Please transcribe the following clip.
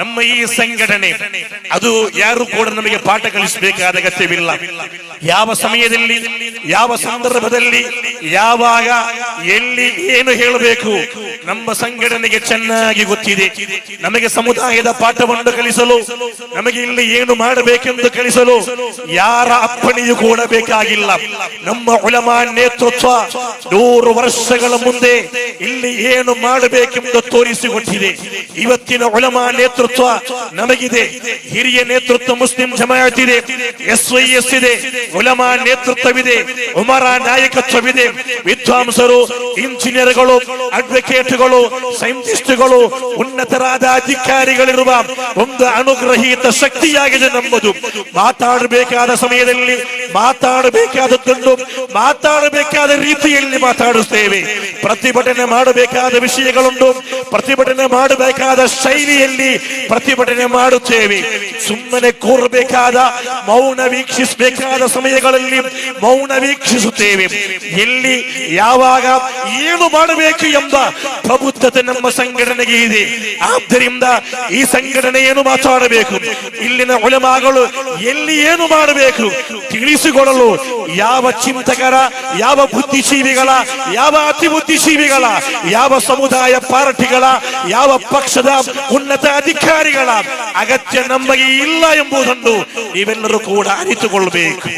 ನಮ್ಮ ಈ ಸಂಘಟನೆ, ಅದು ಯಾರು ಕೂಡ ನಮಗೆ ಪಾಠ ಕಲಿಸಬೇಕಾದ ಅಗತ್ಯವಿಲ್ಲ. ಯಾವ ಸಮಯದಲ್ಲಿ, ಯಾವ ಸಂದರ್ಭದಲ್ಲಿ, ಯಾವಾಗ, ಎಲ್ಲಿ ಏನು ಹೇಳಬೇಕು, ನಮ್ಮ ಸಂಘಟನೆಗೆ ಚೆನ್ನಾಗಿ ಗೊತ್ತಿದೆ. ನಮಗೆ ಸಮುದಾಯದ ಪಾಠವನ್ನು ಕಲಿಸಲು, ನಮಗೆ ಇಲ್ಲಿ ಏನು ಮಾಡಬೇಕೆಂದು ಕಲಿಸಲು ಯಾರ ಅಪ್ಪಣೆಯೂ ಕೂಡ ಬೇಕಾಗಿಲ್ಲ. ನಮ್ಮ ಉಲಮಾ ನೇತೃತ್ವ ನೂರು ವರ್ಷಗಳ ಮುಂದೆ ಇಲ್ಲಿ ಏನು ಮಾಡಬೇಕೆಂದು ತೋರಿಸಿಕೊಟ್ಟಿದೆ. ಇವತ್ತಿನ ಉಲಮಾ ನೇತೃತ್ವ ನಮಗಿದೆ. ಹಿರಿಯ ನೇತೃತ್ವ ಮುಸ್ಲಿಂ ಜಮಾಯತ್ ಇದೆ ಎಸ್ ವೈ ಎಸ್ ಇದೆ. ಉಲಮಾ ನೇತೃತ್ವವಿದೆ. ಉಮರ ನಾಯಕತ್ವವಿದೆ. ವಿದ್ವಾಂಸರು, ಇಂಜಿನಿಯರ್ಗಳು, ಅಡ್ವೊಕೇಟ್ಗಳು, ಸೈಂಟಿಸ್ಟ್ಗಳು, ಉನ್ನತರಾದ ಅಧಿಕಾರಿಗಳಿರುವ ಒಂದು ಅನುಗ್ರಹೀತ ಶಕ್ತಿಯಾಗಿದೆ ನಮ್ಮದು. ಮಾತಾಡಬೇಕಾದ ಸಮಯದಲ್ಲಿ ಮಾತಾಡಬೇಕಾದದ್ದನ್ನು ಮಾತಾಡಬೇಕಾದ ರೀತಿಯಲ್ಲಿ ಮಾತಾಡುತ್ತೇವೆ. ಪ್ರತಿಭಟನೆ ಮಾಡಬೇಕಾದ ವಿಷಯಗಳುಂಟು, ಪ್ರತಿಭಟನೆ ಮಾಡಬೇಕಾದ ಶೈಲಿಯಲ್ಲಿ ಪ್ರತಿಭಟನೆ ಮಾಡುತ್ತೇವೆ. ಸುಮ್ಮನೆ ಕೂರಬೇಕಾದ, ಮೌನ ವೀಕ್ಷಿಸಬೇಕಾದ ಸಮಯಗಳಲ್ಲಿ ಮೌನ ವೀಕ್ಷಿಸುತ್ತೇವೆ. ಎಲ್ಲಿ, ಯಾವಾಗ, ಏನು ಮಾಡಬೇಕು ಎಂಬ ಪ್ರಬುದ್ಧತೆ ನಮ್ಮ ಸಂಘಟನೆಗೆ ಇದೆ. ಆದ್ದರಿಂದ ಈ ಸಂಘಟನೆ ಏನು ಮಾತಾಡಬೇಕು? ಇಲ್ಲಿನ ಒಳಮಾಗಳು ಎಲ್ಲಿ ಏನು ಮಾಡಬೇಕು? ತಿಳಿಸಿಕೊಡಲು ಯಾವ ಚಿಂತಕರ ಯಾವ ಬುದ್ಧಿಜೀವಿಗಳ ಯಾವ ಅತಿ ಬುದ್ಧಿಜೀವಿಗಳ ಯಾವ ಸಮುದಾಯ ಪಾರ್ಟಿಗಳ ಯಾವ ಪಕ್ಷದ ಉನ್ನತ ಅಧಿಕಾರಿಗಳ ಅಗತ್ಯ ನಮಗೆ ಇಲ್ಲ ಎಂಬುದನ್ನು ನೀವೆಲ್ಲರೂ ಕೂಡ ಅರಿತುಕೊಳ್ಬೇಕು